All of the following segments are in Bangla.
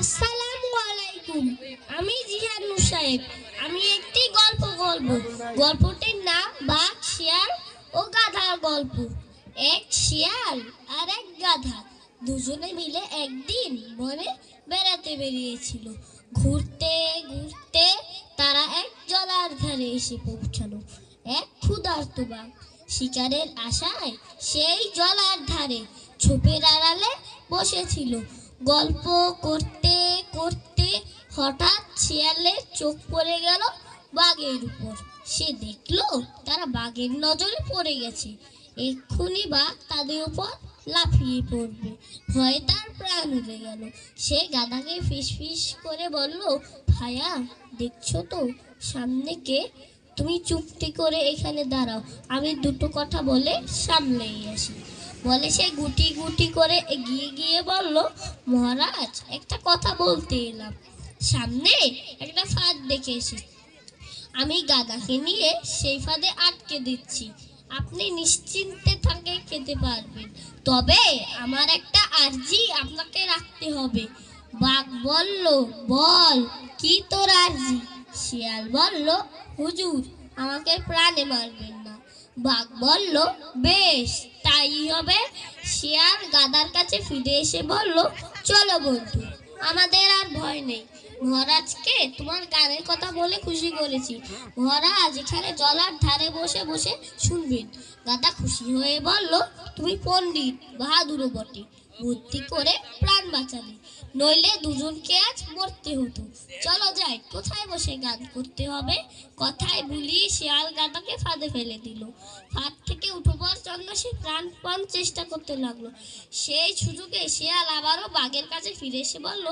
আসসালামু আলাইকুম। আমি জিহাদ মুসাইব আমি একটি গল্প বলব। গল্পটির নাম বাঘ, শিয়াল ও গাধার গল্প। এক শিয়াল আর এক গাধা দুজনে মিলে একদিন বনে বেড়াতে বেরিয়েছিল। ঘুরতে ঘুরতে তারা এক জলার ধারে এসে পৌঁছালো। এক ক্ষুধার্ত বাঘ। শিকারের আশায় সেই জলার ধারে ছোপের আড়ালে বসেছিল। গল্প করতে করতে হঠাৎ শিয়ালের চোখ পড়ে গেল বাঘের উপর। সে দেখল তারা বাঘের নজরে পড়ে গেছে। এক্ষুনি বাঘ তাদের উপর লাফিয়ে পড়বে। ভয়ে তার প্রাণ উড়ে গেল। সে গাধাকে ফিস ফিস করে বলল, ভায়া, দেখছ তো, সামনে কে? তুমি চুপটি করে এখানে দাঁড়াও। আমি দুটো কথা বলে সামনেই আসি। বলে সে গুটি গুটি করে এগিয়ে গিয়ে বলল, মহারাজ, একটা কথা বলতে এলাম। সামনে একটা ফাঁদ দেখে এসেছি। আমি গাদাকে নিয়ে সেই ফাঁদে আটকে দিচ্ছি। আপনি নিশ্চিন্তে থাকে খেতে পারবেন। তবে আমার একটা আর্জি আপনাকে রাখতে হবে। বাঘ বলল, বল, কি তোর আর্জি? শিয়াল বলল, হুজুর, আমাকে প্রাণে মারবেন না। বাঘ বলল, বেশ তাই হবে। শিয়াল গাদার কাছে ফিরে এসে বলল, চলো বন্ধু, আমাদের আর ভয় নেই। মহারাজকে তোমার গানের কথা বলে খুশি করেছি। মহারাজ এখানে জলার ধারে বসে বসে শুনবেন। গাদা খুশি হয়ে বলল, তুমি পণ্ডিত বাহাদুর বটে বুদ্ধি করে প্রাণ বাঁচালে নইলে দুজনকে আজ মরতে হতো। চলো যাই, কোথায় বসে গান করতে হবে? কথায় ভুলিয়ে শিয়াল গাদাকে ফাঁদে ফেলে দিল। ফাঁদ থেকে উঠবার জন্য সে প্রাণপণ চেষ্টা করতে লাগল। সেই সুযোগে শিয়াল আবারও বাঘের কাছে ফিরে এসে বলল,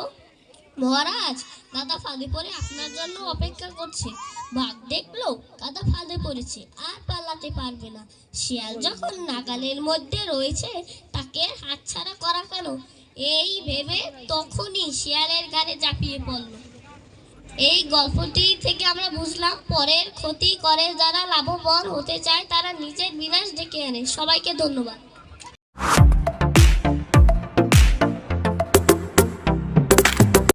মহারাজ গাদা ফাঁদে পড়ে আপনার জন্য অপেক্ষা করছে। বাঘ দেখল গাদা ফাঁদে পড়েছে, আর পালাতে পারবে না। শিয়াল যখন নাগালের মধ্যে রয়েছে, তাকে হাতছাড়া কেন এই ভেবে তখনই শিয়ালের গানে চাপিয়ে পড়ল। এই গল্পটি থেকে আমরা বুঝলাম, পরের ক্ষতি করে যারা লাভবান হতে চায়, তারা নিজের বিনাশ ডেকে আনে। সবাইকে ধন্যবাদ।